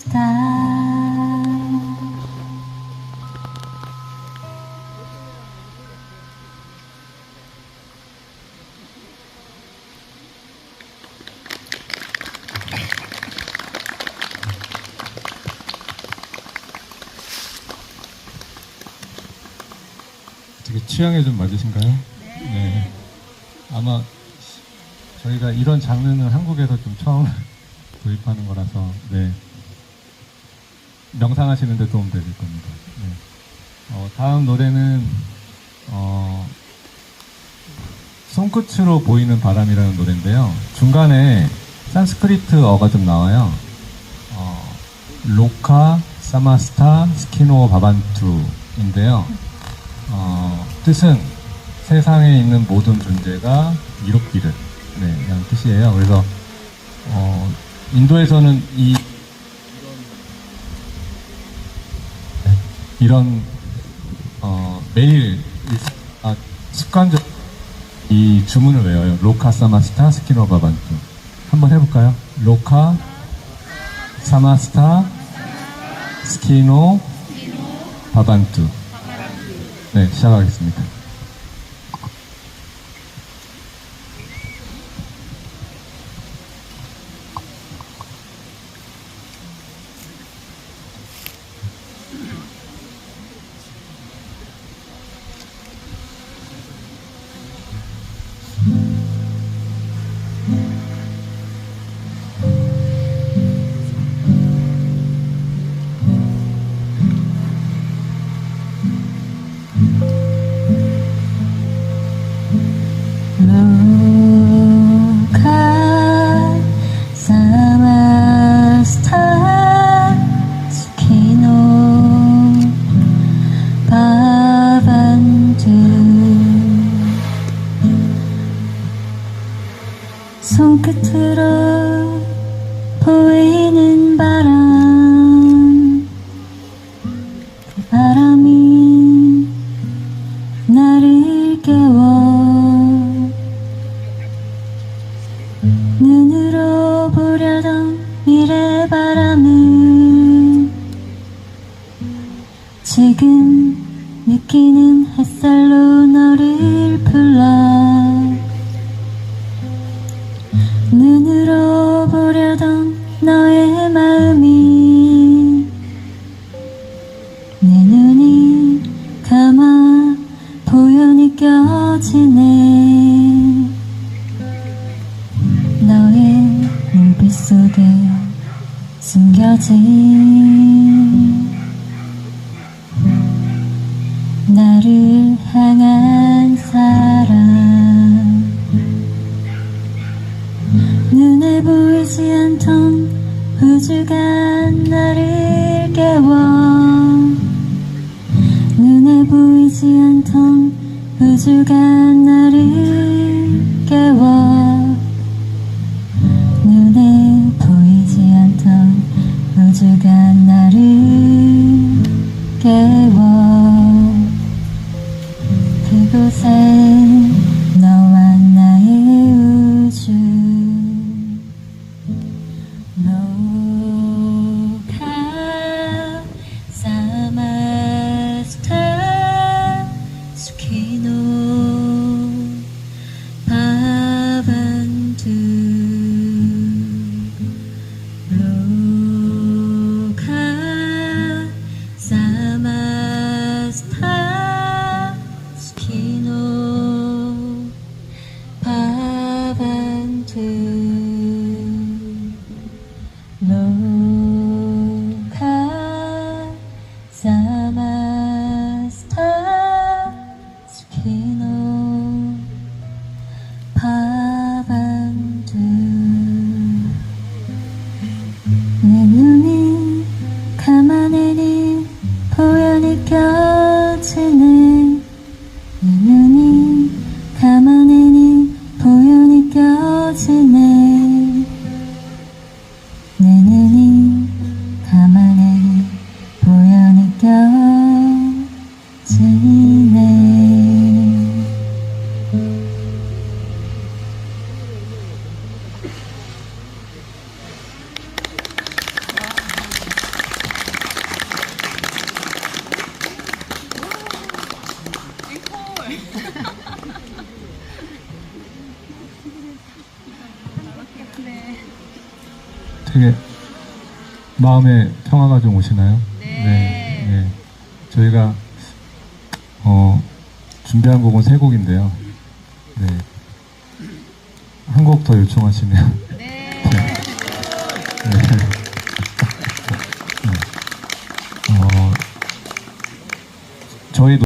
star. 되게 취향에 좀 맞으신가요? 네. 아마 저희가 이런 장르는 한국에서 좀 처음 도입하는 거라서 네. 명상하시는 데 도움 되실 겁니다. 네. 어, 다음 노래는 어, 손끝으로 보이는 바람이라는 노래인데요. 중간에 산스크리트어가 좀 나와요. 어, 로카 사마스타 스키노 바반투인데요. 어, 뜻은 세상에 있는 모든 존재가 이롭기를 네, 그냥 뜻이에요. 그래서 어, 인도에서는 이 이런 어, 매일 아, 습관적 이 주문을 외워요. 로카 사마스타 스키노 바반투 한번 해볼까요? 로카 사마스타 스키노 바반투 네, 시작하겠습니다. 손끝으로 보이는 바람. 그 바람이 나를 깨워. 눈으로 보려던 미래 바람은 지금 느끼는 햇살로 너를 불러 내 눈이 감아 보여 느껴지네. 너의 눈빛 속에 숨겨진 나를 향한 사랑. 눈에 보이지 않던 우주가 나를 깨워 보이지 않던 우주가 나를 깨워. 눈에 보이지 않던 우주가 나를 깨워. 그곳에 been 되게 마음에 평화가 좀 오시나요? 네. 네. 저희가 어, 준비한 곡은 세 곡인데요. 네. 한 곡 더 요청하시면